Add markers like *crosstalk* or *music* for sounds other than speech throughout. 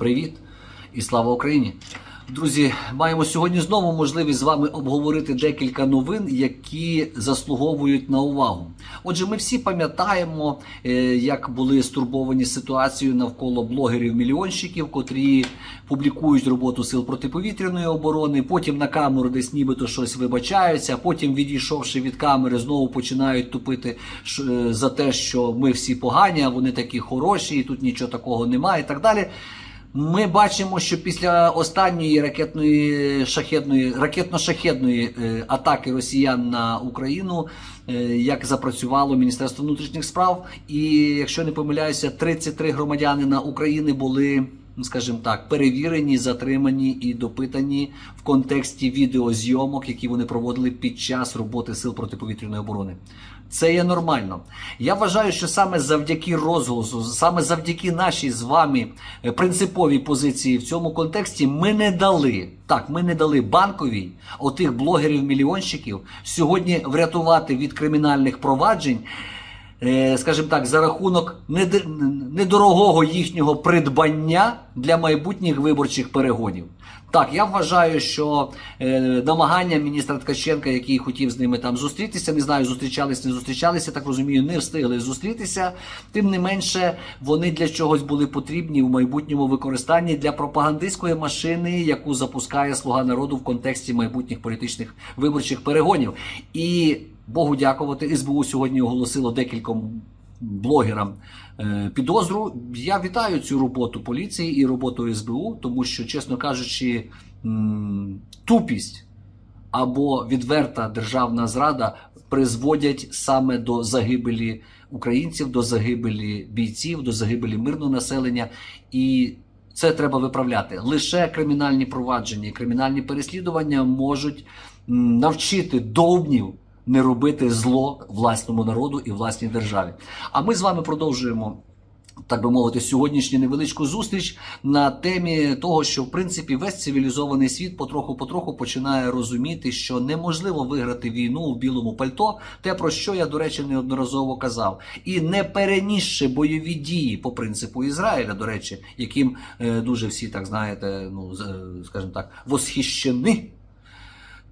Привіт і слава Україні! Друзі, маємо сьогодні знову можливість з вами обговорити декілька новин, які заслуговують на увагу. Отже, ми всі пам'ятаємо, е, як були стурбовані ситуацією навколо блогерів-мільйонщиків, котрі публікують роботу сил протиповітряної оборони, потім на камеру десь нібито щось вибачаються, потім, відійшовши від камери, знову починають тупити е, за те, що ми всі погані, а вони такі хороші, і тут нічого такого немає, і так далі. Ми бачимо, що після останньої ракетної шахедної ракетно-шахедної е, атаки росіян на Україну, е, як запрацювало Міністерство внутрішніх справ, і якщо не помиляюся, 33 громадянина України були. ну, Скажімо так, перевірені, затримані і допитані в контексті відеозйомок, які вони проводили під час роботи сил протиповітряної оборони. Це є нормально. Я вважаю, що саме завдяки розголосу, саме завдяки нашій з вами е, принциповій позиції в цьому контексті, ми не дали так, ми не дали банковій отих блогерів-мільйонщиків сьогодні врятувати від кримінальних проваджень. Е, Скажімо так, за рахунок недорогого їхнього придбання для майбутніх виборчих перегонів. Так, я вважаю, що е, намагання міністра Ткаченка, який хотів з ними там зустрітися, не знаю, зустрічались, не зустрічалися, так розумію, не встигли зустрітися. Тим не менше, вони для чогось були потрібні в майбутньому використанні для пропагандистської машини, яку запускає Слуга народу в контексті майбутніх політичних виборчих перегонів. І Богу дякувати, СБУ сьогодні оголосило декільком блогерам е, підозру. Я вітаю цю роботу поліції і роботу СБУ, тому що, чесно кажучи, тупість або відверта державна зрада призводять саме до загибелі українців, до загибелі бійців, до загибелі мирного населення. І це треба виправляти. Лише кримінальні провадження кримінальні переслідування можуть навчити довбнів не робити зло власному народу і власній державі. А ми з вами продовжуємо. Так би мовити, сьогоднішню невеличку зустріч на темі того, що в принципі весь цивілізований світ потроху-потроху починає розуміти, що неможливо виграти війну в білому пальто, те про що я, до речі, неодноразово казав, і не перенісши бойові дії по принципу Ізраїля, до речі, яким е, дуже всі так знаєте, ну е, скажімо так, восхищені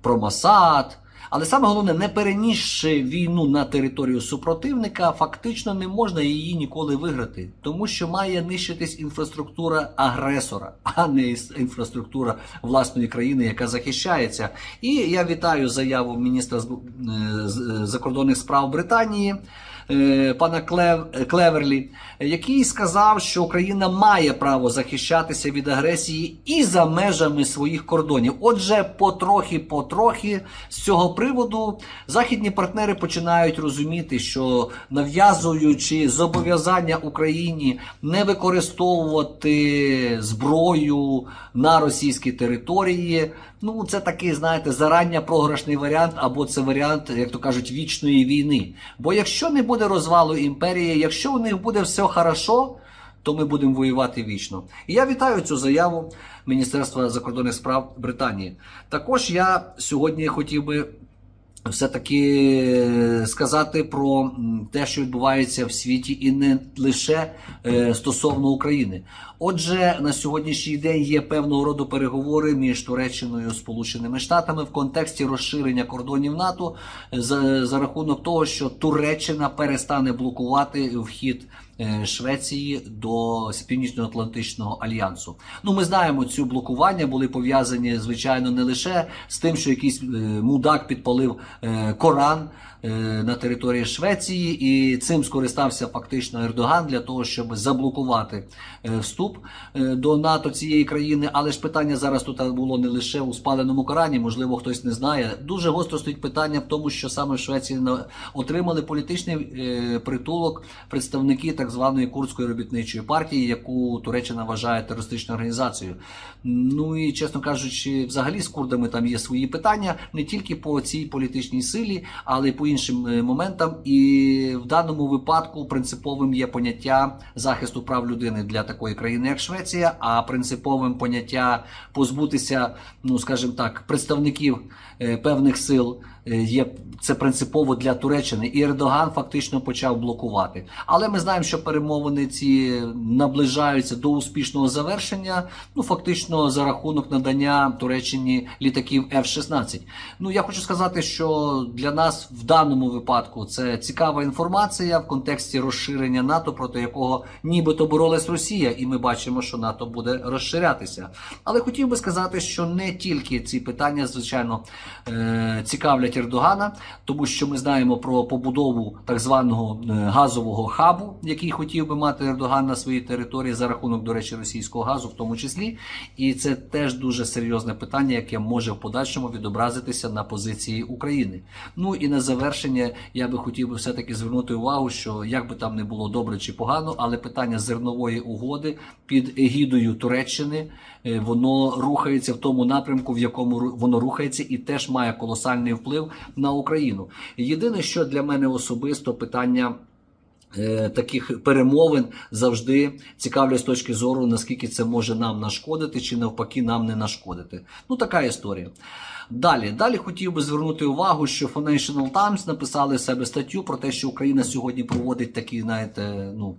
про Масад. Але саме головне, не перенісши війну на територію супротивника, фактично не можна її ніколи виграти, тому що має нищитись інфраструктура агресора, а не інфраструктура власної країни, яка захищається. І я вітаю заяву міністра е, е, закордонних справ Британії. Е, Пана Клев- Клеверлі, який сказав, що Україна має право захищатися від агресії і за межами своїх кордонів. Отже, потрохи-потрохи з цього приводу західні партнери починають розуміти, що нав'язуючи зобов'язання Україні не використовувати зброю на російській території. Ну, це такий, знаєте, зарання програшний варіант, або це варіант, як то кажуть, вічної війни. Бо якщо не буде розвалу імперії, якщо у них буде все хорошо, то ми будемо воювати вічно. І я вітаю цю заяву Міністерства закордонних справ Британії. Також я сьогодні хотів би все-таки сказати про те, що відбувається в світі, і не лише е, стосовно України. Отже, на сьогоднішній день є певного роду переговори між Туреччиною і Сполученими Штатами в контексті розширення кордонів НАТО за, за рахунок того, що Туреччина перестане блокувати вхід е, Швеції до Північно-Атлантичного альянсу. Ну, ми знаємо, цю блокування були пов'язані, звичайно, не лише з тим, що якийсь е, мудак підпалив е, Коран е, на території Швеції, і цим скористався фактично Ердоган для того, щоб заблокувати е, вступ е, до НАТО цієї країни. Але ж питання зараз тут було не лише у спаленому Корані, можливо, хтось не знає. Дуже гостро стоїть питання в тому, що саме в Швеції отримали політичний е, притулок представники так званої курдської робітничої партії, яку Туреччина вважає терористичною організацією. Ну і чесно кажучи, взагалі з курдами там є свої питання не тільки по цій політичній силі, але й по іншим е, моментам. І в даному випадку принциповим є поняття захисту прав людини для такої країни, як Швеція, а принциповим поняття позбутися, ну скажімо так, представників е, певних сил є це принципово для Туреччини, і Ердоган фактично почав блокувати. Але ми знаємо, що перемовини ці наближаються до успішного завершення. Ну фактично за рахунок надання Туреччині літаків F-16. Ну я хочу сказати, що для нас в даному випадку це цікава інформація в контексті розширення НАТО, проти якого нібито боролась Росія, і ми бачимо, що НАТО буде розширятися. Але хотів би сказати, що не тільки ці питання, звичайно, е, цікавлять Ердогана, тому що ми знаємо про побудову так званого е, газового хабу, який хотів би мати Ердоган на своїй території за рахунок, до речі, російського газу, в тому числі. І це теж дуже серйозне питання, яке може в подальшому відобразитися на позиції України. Ну і на завершення я би хотів би все-таки звернути увагу, що як би там не було добре чи погано, але питання зернової угоди під егідою Туреччини е, воно рухається в тому напрямку, в якому воно рухається, і теж має колосальний вплив на Україну. Єдине, що для мене особисто питання. е, Таких перемовин завжди цікавлять з точки зору, наскільки це може нам нашкодити, чи навпаки нам не нашкодити. Ну така історія. Далі, далі хотів би звернути увагу, що Financial Times написали себе статтю про те, що Україна сьогодні проводить такі, знаєте, ну.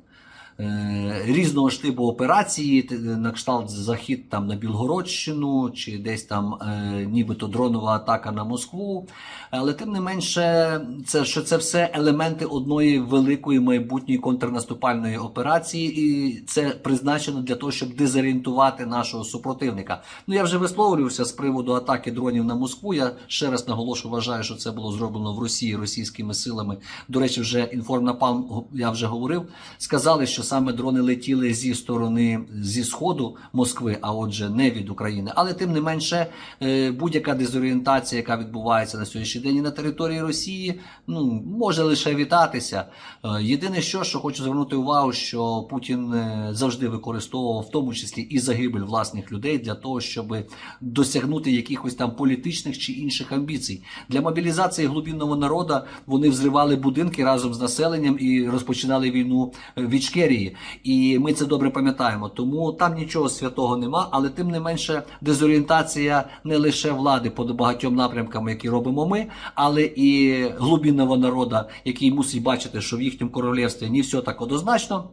Е, Різного штибу операції, на кшталт захід там на Білгородщину, чи десь там е, нібито дронова атака на Москву. Але тим не менше, це що це все елементи одної великої майбутньої контрнаступальної операції, і це призначено для того, щоб дезорієнтувати нашого супротивника. Ну я вже висловлювався з приводу атаки дронів на Москву. Я ще раз наголошую, вважаю, що це було зроблено в Росії російськими силами. До речі, вже інформнапалм, я вже говорив. Сказали, що саме дрони летіли зі сторони зі сходу Москви, а отже, не від України. Але тим не менше, е, будь-яка дезорієнтація, яка відбувається на сьогоднішній день на території Росії, ну може лише вітатися. Е, Єдине, що, що хочу звернути увагу, що Путін е, завжди використовував в тому числі і загибель власних людей для того, щоб досягнути якихось там політичних чи інших амбіцій. Для мобілізації глубинного народу вони взривали будинки разом з населенням і розпочинали війну в Ічкерії. І ми це добре пам'ятаємо. Тому там нічого святого нема, але тим не менше дезорієнтація не лише влади по багатьом напрямкам, які робимо ми, але і глубинного народу, який мусить бачити, що в їхньому королівстві не все так однозначно.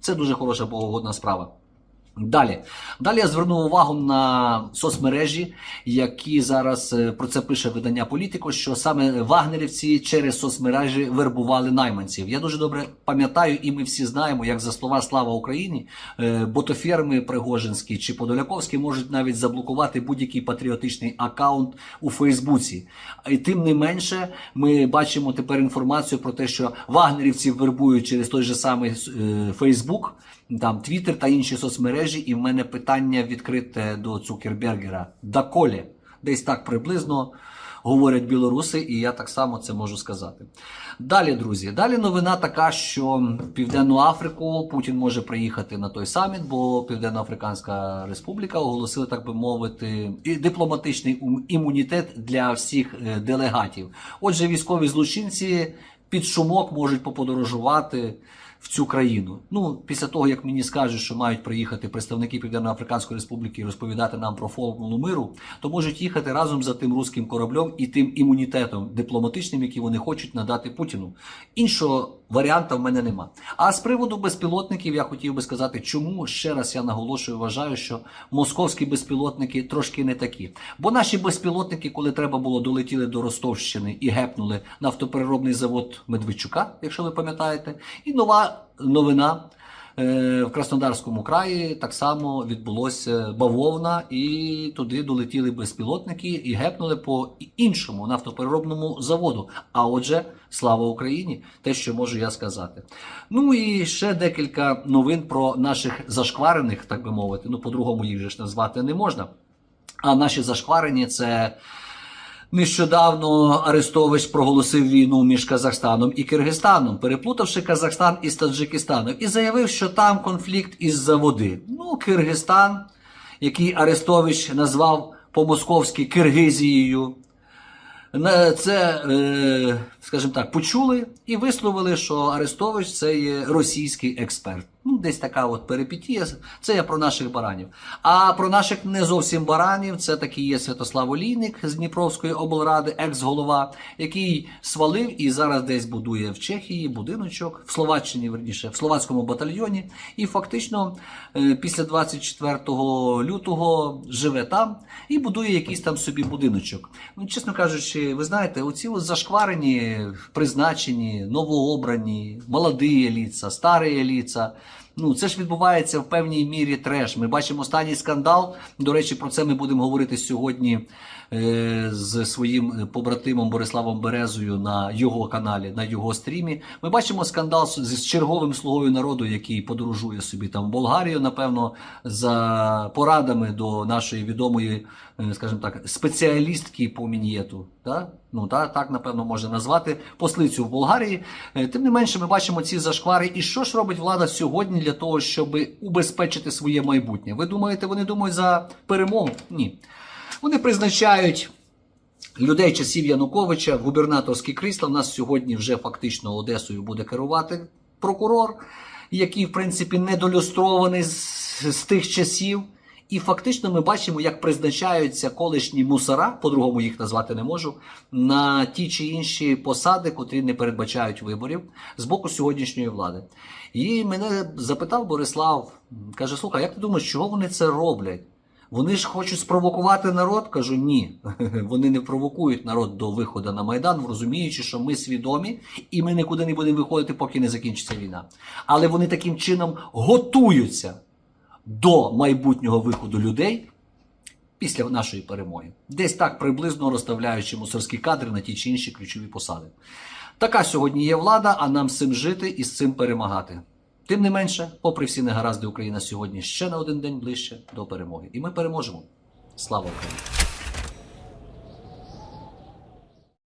Це дуже хороша богогодна справа. Далі, далі я звернув увагу на соцмережі, які зараз е, про це пише видання Політико, що саме вагнерівці через соцмережі вербували найманців. Я дуже добре пам'ятаю, і ми всі знаємо, як за слова Слава Україні, е, ботоферми Пригожинські чи Подоляковські можуть навіть заблокувати будь-який патріотичний аккаунт у Фейсбуці. І тим не менше, ми бачимо тепер інформацію про те, що вагнерівці вербують через той же самий е, Фейсбук, там Твіттер та інші соцмережі. І в мене питання відкрите до Цукербергера. Доколі? Десь так приблизно говорять білоруси, і я так само це можу сказати. Далі, друзі, далі новина така, що Південну Африку Путін може приїхати на той саміт, бо Південно-Африканська Республіка оголосила, так би мовити, і дипломатичний імунітет для всіх е, делегатів. Отже, військові злочинці під шумок можуть поподорожувати в цю країну. Ну, після того, як мені скажуть, що мають приїхати представники Південно-Африканської Республіки і розповідати нам про формулу миру, то можуть їхати разом за тим руським кораблем і тим імунітетом дипломатичним, який вони хочуть надати Путіну. Іншого варіанта в мене нема. А з приводу безпілотників я хотів би сказати, чому ще раз я наголошую, вважаю, що московські безпілотники трошки не такі. Бо наші безпілотники, коли треба було, долетіли до Ростовщини і гепнули нафтопереробний завод Медведчука, якщо ви пам'ятаєте, і нова новина. Е, В Краснодарському краї так само відбулося бавовна, і туди долетіли безпілотники і гепнули по іншому нафтопереробному заводу. А отже, слава Україні! Те, що можу я сказати. Ну і ще декілька новин про наших зашкварених, так би мовити. Ну, по-другому їх же ж назвати не можна. А наші зашкварені це. Нещодавно Арестович проголосив війну між Казахстаном і Киргизстаном, переплутавши Казахстан із Таджикистаном, і заявив, що там конфлікт із-за води. Ну, Киргизстан, який Арестович назвав по-московськи Киргизією, це е, скажімо так, почули і висловили, що Арестович це є російський експерт. Ну, десь така от перипетія. Це я про наших баранів. А про наших не зовсім баранів, це такий є Святослав Олійник з Дніпровської облради, екс-голова, який свалив і зараз десь будує в Чехії будиночок, в Словаччині, верніше, в словацькому батальйоні. І фактично е, після 24 лютого живе там і будує якийсь там собі будиночок. Ну, чесно кажучи, ви знаєте, оці от зашкварені, призначені, новообрані, молоді ліца, старі еліца. Ну, це ж відбувається в певній мірі треш. Ми бачимо останній скандал. До речі, про це ми будемо говорити сьогодні е, з своїм побратимом Бориславом Березою на його каналі, на його стрімі. Ми бачимо скандал з, черговим слугою народу, який подорожує собі там в Болгарію, напевно, за порадами до нашої відомої, е, скажімо так, спеціалістки по мін'єту. Да? Ну, та, так, напевно, можна назвати послицю в Болгарії. Е, Тим не менше, ми бачимо ці зашквари. І що ж робить влада сьогодні для того, щоб убезпечити своє майбутнє? Ви думаєте, вони думають за перемогу? Ні. Вони призначають людей часів Януковича в губернаторські крісла. У нас сьогодні вже фактично Одесою буде керувати прокурор, який, в принципі, недолюстрований з, з тих часів. І фактично ми бачимо, як призначаються колишні мусора, по-другому їх назвати не можу, на ті чи інші посади, котрі не передбачають виборів з боку сьогоднішньої влади. І мене запитав Борислав, каже: слухай, як ти думаєш, чого вони це роблять? Вони ж хочуть спровокувати народ. Кажу, ні. *laughs* Вони не провокують народ до виходу на майдан, розуміючи, що ми свідомі, і ми нікуди не будемо виходити, поки не закінчиться війна. Але вони таким чином готуються до майбутнього виходу людей після нашої перемоги. Десь так приблизно розставляючи мусорські кадри на ті чи інші ключові посади. Така сьогодні є влада, а нам з цим жити і з цим перемагати. Тим не менше, попри всі негаразди, Україна сьогодні ще на один день ближче до перемоги. І ми переможемо. Слава Україні!